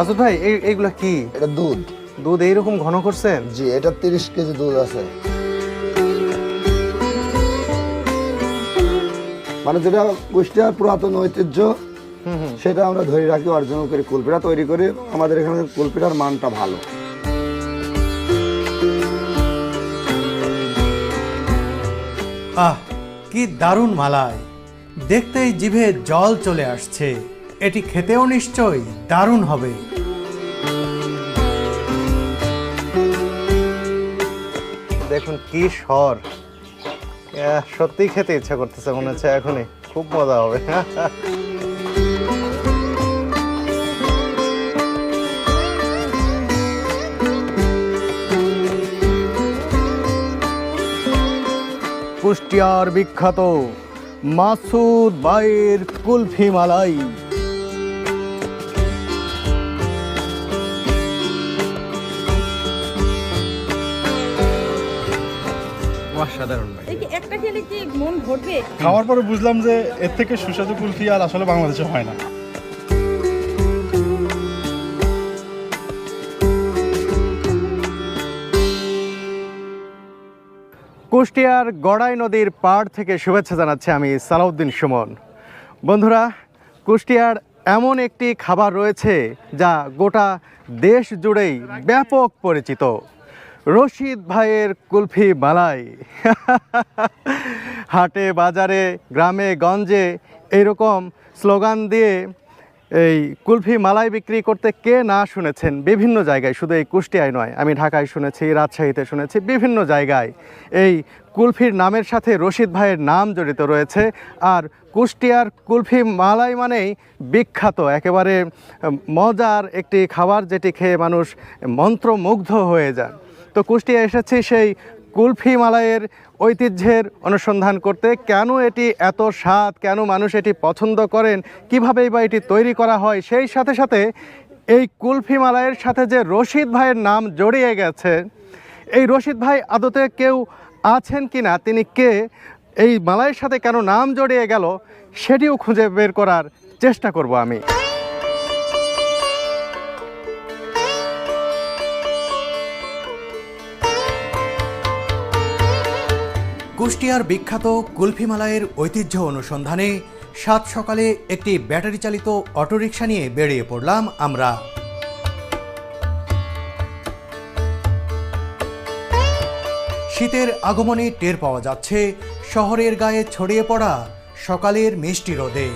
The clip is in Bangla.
মাসুদ ভাই এই- এইগুলা কি? এটা দুধ। দুধ এইরকম ঘন করছেন? জি এটা তিরিশ কেজি দুধ আছে। মানে যেটা কুষ্টিয়ার পুরাতন ঐতিহ্য সেটা আমরা ধরে রাখি অর্জন করে কুলপিঠা তৈরি করি। আমাদের এখানে কুলপিঠার মানটা ভালো। আহ কি দারুণ মালাই। দেখতেই জিভে জল চলে আসছে। এটি খেতেও নিশ্চয়ই দারুণ হবে। দেখুন কি আহ, সত্যি খেতে ইচ্ছা করতেছে মনে হচ্ছে এখনই। খুব মজা হবে। কুষ্টিয়ার বিখ্যাত মাসুদ বাইয়ের কুলফি মালাই। অসাধারণ ভাই। একটা খেলে কি মন ভরবে? খাওয়ার পরে বুঝলাম যে এর থেকে সুস্বাদু কুলফি আর আসলে বাংলাদেশে হয় না। কুষ্টিয়ার গড়াই নদীর পাড় থেকে শুভেচ্ছা জানাচ্ছি আমি সালাউদ্দিন সুমন। বন্ধুরা কুষ্টিয়ার এমন একটি খাবার রয়েছে যা গোটা দেশ জুড়েই ব্যাপক পরিচিত। রশিদ ভাইয়ের কুলফি মালাই হাটে, বাজারে, গ্রামে, গঞ্জে এইরকম স্লোগান দিয়ে এই কুলফি মালাই বিক্রি করতে কে না শুনেছেন? বিভিন্ন জায়গায়, শুধু এই কুষ্টিয়ায় নয়, আমি ঢাকায় শুনেছি, রাজশাহীতে শুনেছি, বিভিন্ন জায়গায় এই কুলফির নামের সাথে রশিদ ভাইয়ের নাম জড়িত রয়েছে। আর কুষ্টিয়ার কুলফি মালাই মানেই বিখ্যাত, একেবারে মজার একটি খাবার যেটি খেয়ে মানুষ মন্ত্রমুগ্ধ হয়ে যান তো কুষ্টিয়া এসেছি সেই কুলফি মালাইয়ের ঐতিহ্যের অনুসন্ধান করতে। কেন এটি এত স্বাদ? কেন মানুষ এটি পছন্দ করেন? কীভাবেই বা এটি তৈরি করা হয়? সেই সাথে সাথে এই কুলফি মালাইয়ের সাথে যে রশিদ ভাইয়ের নাম জড়িয়ে গেছে, এই রশিদ ভাই আদতে কেউ আছেন কি না তিনি কে? এই মালাইয়ের সাথে কেন নাম জড়িয়ে গেল? সেটিও খুঁজে বের করার চেষ্টা করব আমি। কুষ্টিয়ার বিখ্যাত কুলফিমালায়ের ঐতিহ্য অনুসন্ধানে সাত সকালে একটি ব্যাটারি চালিত অটোরিকশা নিয়ে বেরিয়ে পড়লাম আমরা। শীতের আগমনে টের পাওয়া যাচ্ছে, শহরের গায়ে ছড়িয়ে পড়া সকালের মিষ্টি রোদে।